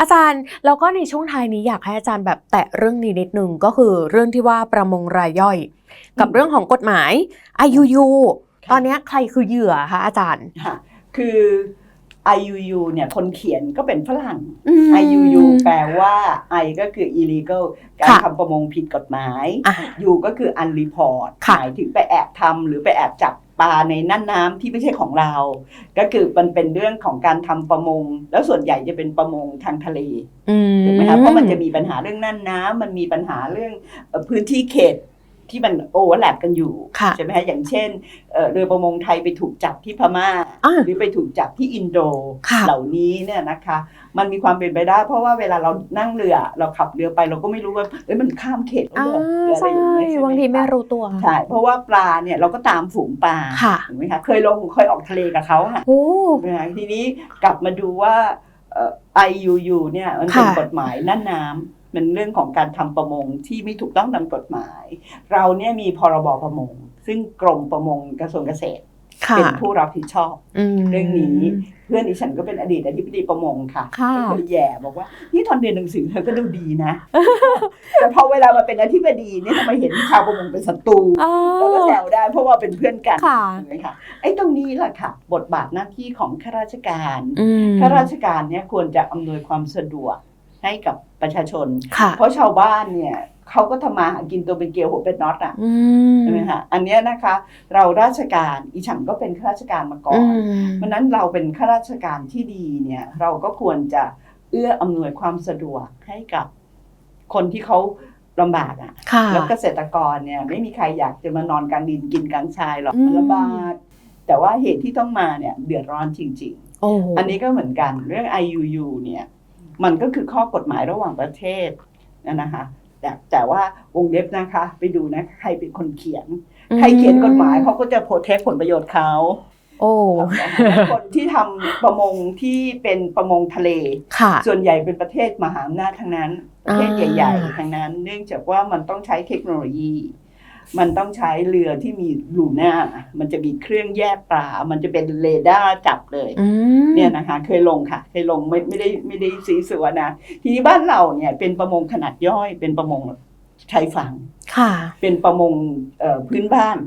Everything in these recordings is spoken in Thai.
อาจารย์แล้วก็ในช่วงท้ายนี้อยากให้อาจารย์แบบแตะเรื่องนี้นิดนึงก็คือเรื่องที่ว่าประมงรายย่อย กับเรื่องของกฎหมาย IUU ค่ะตอนเนี้ยใครคือเหยื่อคะอาจารย์ค่ะคือ IUU เนี่ยคนเขียนก็เป็นฝรั่งอืม IUU แปลว่า I ก็คือ illegal การค่ะทำประมงผิดกฎหมายอะ U ก็คือ unreport ค่ะหมายถึงไปแอบทำหรือไปแอบจับ ปลาในน่านน้ำที่ไม่ใช่ของเรา ก็คือมันเป็นเรื่องของการทำประมง แล้วส่วนใหญ่จะเป็นประมงทางทะเลอืมถูกไหมคะเพราะมันจะมีปัญหาเรื่องน่านน้ำมันมีปัญหาเรื่องเอ่อพื้นที่เขต ที่มันโอเวอร์แลปกันอยู่ค่ะใช่ไหมคะอย่างเช่นเอ่อเรือประมงไทยไปถูกจับที่พม่าอะหรือไปถูกจับที่อินโดค่ะเหล่านี้เนี่ยนะคะ มันมีความเป็นไปได้ เพราะว่าเวลาเรานั่งเรือเราขับเรือไปเราก็ไม่รู้ว่าเอ้ยมันข้ามเขตแล้วอ่าเหรอหรืออะไรใช่อย่างเงี้ยใช่หบางทีไม่คะรู้ตัวใช่เพราะว่าปลาเนี่ยเราก็ตามฝูงปลาค่ะถูกไหมคะเคยลงเคยออกทะเลกับเขาค่ะโอ้นะคะทีนี้กลับมาดูว่าเอ่อ IUU เนี่ยมันเป็นกฎหมายน่านน้ำมันเรื่องของการทำประมงที่ไม่ถูกต้องตามกฎหมาย เราเนี่ยมีพรบประมง ซึ่งกรมประมงกระทรวงเกษตร เป็นผู้รับผิดชอบมเรื่องนี้เพื่อนดิฉันก็เป็นอดีตอธิบดีประมงค่ะค่ะก็เคยแย่บอกว่านี่ตอนเรียนหนังสือเธอก็ดูดีนะ แต่พอเวลามาเป็นอธิบดีเนี่ยทำไมเห็นชาวประมงเป็นศัตรูอ๋อเราก็แซวได้เพราะว่าเป็นเพื่อนกันค่ะถูกไหมคะไอ้ตรงนี้แหละค่ะ บทบาทหน้าที่ของข้าราชการอืมข้าราชการเนี่ยควรจะอำนวยความสะดวกให้กับประชาชนค่ะเพราะชาวบ้านเนี่ย เขาก็ทำมาหากินตัวเป็นเกลียวหัวเป็นน็อตอะอืมใช่ไหมคะอันเนี้ยนะคะ เราราชการอีฉันก็เป็นข้าราชการมาก่ออืนมเพราะฉะนั้นเราเป็นข้าราชการที่ดีเนี่ย เราก็ควรจะเอื้ออำนวยความสะดวกให้กับคนที่เขาลำบากอะค่ะแล้วเกษตรกรเนี่ย ไม่มีใครอยากจะมานอนกลางดินกินกลางชายหรอกอืมมันลำบากแต่ว่าเหตุที่ต้องมาเนี่ย เดือดร้อนจริงโอ้ๆอันนี้ก็เหมือนกันเรื่อง IUU เนี่ย มันก็คือข้อกฎหมายระหว่างประเทศนะนะคะแต่ แต่ว่าวงเล็บนะคะ ไปดูนะใครเป็นคนเขียน ใครเขียนกฎหมายเขาก็จะโปรเทคผลประโยชน์เขาโอ้คนที่ทำประมงที่เป็นประมงทะเลค่ะส่วนใหญ่เป็นประเทศมหาอำนาจทั้งนั้น ประเทศอ่าใหญ่ ๆ ทั้งนั้น เนื่องจากว่ามันต้องใช้เทคโนโลยี มันต้องใช้เรือที่มีลูน่ามันจะมีเครื่องแยกปลา มันจะเป็นเรดาร์จับเลยอืมเนี่ยนะคะ เคยลงค่ะ เคยลงไม่ไม่ได้ไม่ได้ซีสัวนะ ทีนี้บ้านเราเนี่ยเป็นประมงขนาดย่อยเป็นประมงชายฝั่งค่ะ เป็นประมงเอ่อพื้นบ้าน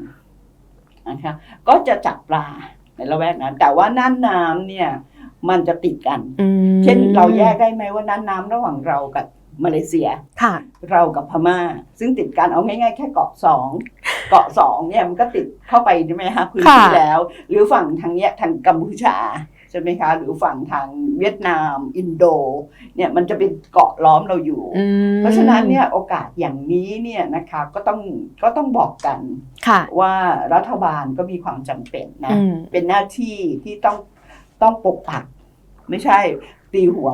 นะคะก็จะจับปลาในละแวกนั้น แต่ว่าน่านน้ำเนี่ย มันจะติดกันอืมเช่นเราแยกได้ไหมว่าน่านน้ำระหว่างเรากับ มาเลเซีย ค่ะ เรากับพม่า ซึ่งติดกันเอาง่ายๆ แค่เกาะสองเกาะสองเนี่ยมันก็ติดเข้าไปใช่ไหมคะพื้นที่ค่ะแล้ว หรือฝั่งทางเนี้ยทางกัมพูชาใช่ไหมคะ หรือฝั่งทางเวียดนาม อินโดเนี่ยมันจะเป็นเกาะล้อมเราอยู่อืมเพราะฉะนั้นเนี่ยโอกาสอย่างนี้เนี่ยนะคะก็ต้องก็ต้องบอกกันค่ะว่ารัฐบาลก็มีความจำเป็นนะอืมเป็นหน้าที่ที่ต้องต้องปกปัก ไม่ใช่ตีหัว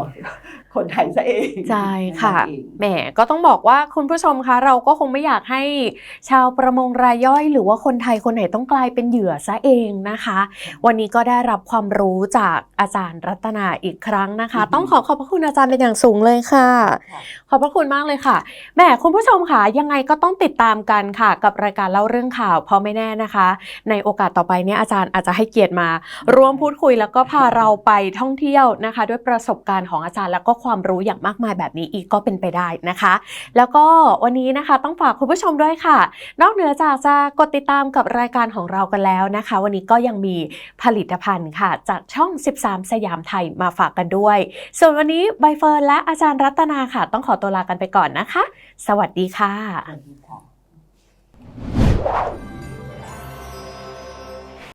คนไทยซะเองใช่ค่ะนั่นเองแหมก็ต้องบอกว่าคุณผู้ชมคะเราก็คงไม่อยากให้ชาวประมงรายย่อย หรือว่าคนไทยคนไหนต้องกลายเป็นเหยื่อซะเองนะคะ วันนี้ก็ได้รับความรู้จากอาจารย์รัตนาอีกครั้งนะคะอือหือต้องขอขอบพระคุณอาจารย์เป็นอย่างสูงเลยค่ะค่ะ ขอบพระคุณมากเลยค่ะแหมคุณผู้ชมค่ะยังไงก็ต้องติดตามกันค่ะ กับรายการเล่าเรื่องข่าวเพราะไม่แน่นะคะ ในโอกาสต่อไปเนี่ยอาจารย์อาจจะให้เกียรติมา ร่วมพูดคุยแล้วก็พาเราไปท่องเที่ยวนะคะ ด้วยประสบการณ์ของอาจารย์แล้วก็ความรู้อย่างมากมายแบบนี้อีกก็เป็นไปได้นะคะ แล้วก็วันนี้นะคะต้องฝากคุณผู้ชมด้วยค่ะ นอกเหนือจากจะกดติดตามกับรายการของเรากันแล้วนะคะ วันนี้ก็ยังมีผลิตภัณฑ์ค่ะ จากช่อง 13 สยามไทยมาฝากกันด้วย ส่วนวันนี้ใบเฟิร์นและอาจารย์รัตนาค่ะ ต้องขอตัวลากันไปก่อนนะคะ สวัสดีค่ะสวัสดีค่ะ